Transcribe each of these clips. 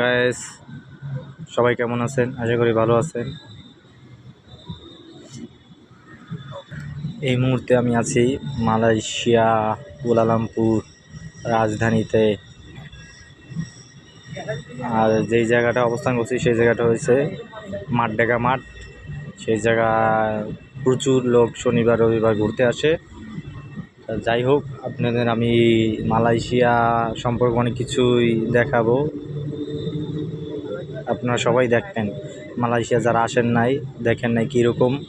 Guys সবাই কেমন আছেন? আশা করি ভালো আছেন। এই মুহূর্তে আমি আছি মালয়েশিয়া, কুয়ালালামপুর রাজধানীতে। আর যেই জায়গাটা অবস্থান করছি, সেই জায়গাটা হয়েছে মাঠডেকা মাঠ। সেই জায়গায় প্রচুর লোক শনিবার, রবিবার ঘুরতে আসে। যাই হোক, আপনাদের আমি মালয়েশিয়া সম্পর্কে অনেক কিছুই দেখাবো। আপনারা সবাই দেখবেন মালয়েশিয়া যারা আসেন নাই, দেখেন নাই কীরকম,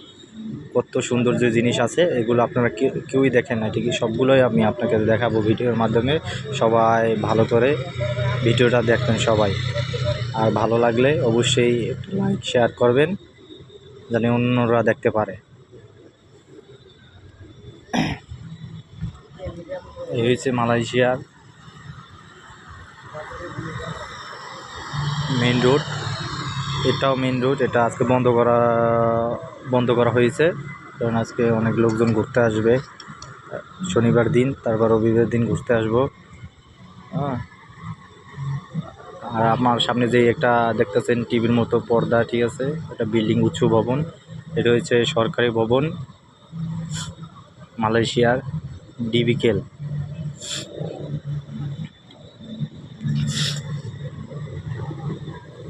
কত সৌন্দর্য জিনিস আছে, এগুলো আপনারা কেউ- কেউই দেখেন না ঠিকই সবগুলোই আমি আপনাকে দেখাবো ভিডিওর মাধ্যমে। সবাই ভালো করে ভিডিওটা দেখবেন সবাই। আর ভালো লাগলে অবশ্যই লাইক শেয়ার করবেন, যেন অন্যরা দেখতে পারে। এই হচ্ছে মালয়েশিয়ার মেইন রোড এটাও মেইন রোড এটা আজকে বন্ধ করা বন্ধ করা হয়েছে। কারণ আজকে অনেক লোকজন ঘুরতে আসবে। শনিবার দিন, তারপর রবিবার দিন ঘুরতে আসব। হ্যাঁ। আর আমার সামনে যে একটা দেখতেছেন টিভির মতো পর্দা, ঠিক আছে? এটা বিল্ডিং, উঁচু ভবন। এটা হচ্ছে সরকারি ভবন, মালয়েশিয়ার, ডিবিকেল।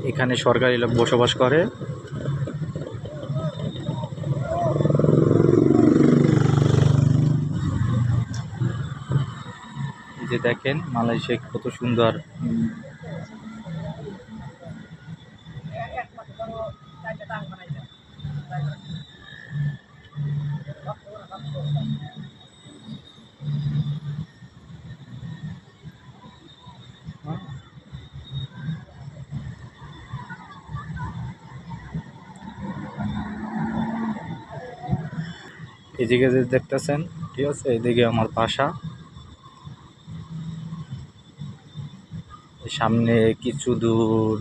এখানে সরকারি লোক বসবাস করে। যে দেখেন মালয়েশিয়া কত সুন্দর। এদিকে যে দেখতেছেন, ঠিক আছে? এদিকে আমার বাসা। সামনে কিছু দূর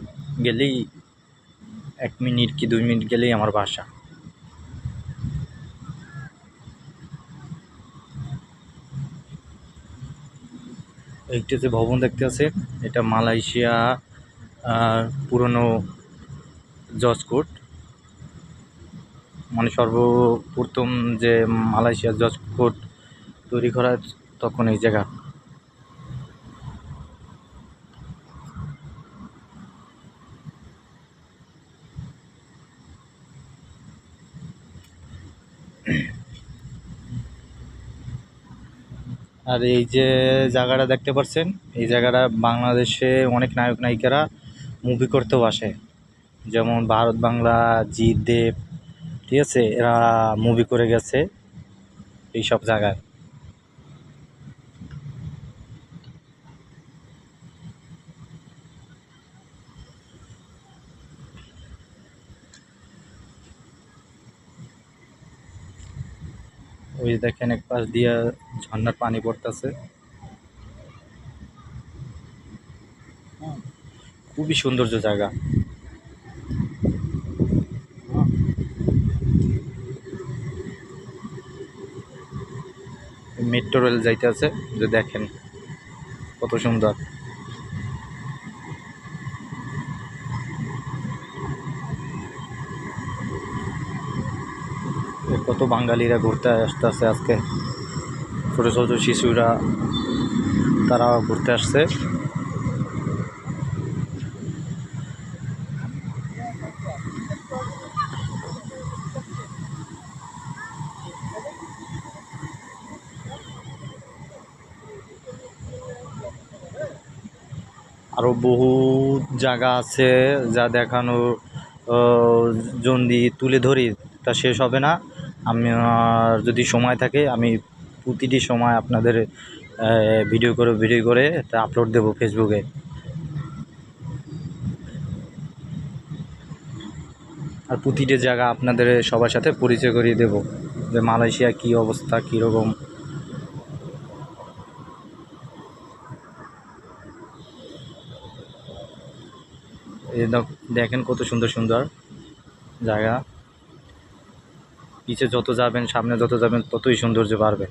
গেলেই, এক মিনিট কি দুই মিনিট গেলেই আমার বাসা। এইটা যে ভবন দেখতে আছে, এটা মালয়েশিয়া পুরনো জজ কোর্ট। মানে সর্বপ্রথম যে মালয়েশিয়া জজ কোর্ট তৈরি করা তখন এই জায়গা। আর এই যে জায়গাটা দেখতে পাচ্ছেন, এই জায়গাটা বাংলাদেশে অনেক নায়ক নায়িকারা মুভি করতেও আসে। যেমন ভারত বাংলা, জিৎ দেব ঠিক আছে? এরা মুভি করে গেছে এই সব জায়গায়। ওই দেখেন এক পাশ দিয়ে ঝর্ণার পানি পড়তেছে। খুবই সৌন্দর্য জায়গা। মেট্রো রেল যাইতে আছে, যে দেখেন কত সুন্দর। কত বাঙালিরা ঘুরতে আসতে আছে আজকে। ছোটো ছোটো শিশুরা তারা ঘুরতে আসছে। আরও বহু জায়গা আছে যা দেখানো যদি তুলে ধরি, তা শেষ হবে না। আমি যদি সময় থাকে, আমি প্রতিটি সময় আপনাদের ভিডিও করে ভিডিও করে, তা আপলোড দেবো ফেসবুকে আর প্রতিটি জায়গা আপনাদের সবার সাথে পরিচয় করিয়ে দেবো যে মালয়েশিয়া কী অবস্থা, কীরকম। দেখেন কত সুন্দর সুন্দর জায়গা। পিছে যত যাবেন সামনে যত যাবেন ততই সৌন্দর্য বাড়বে।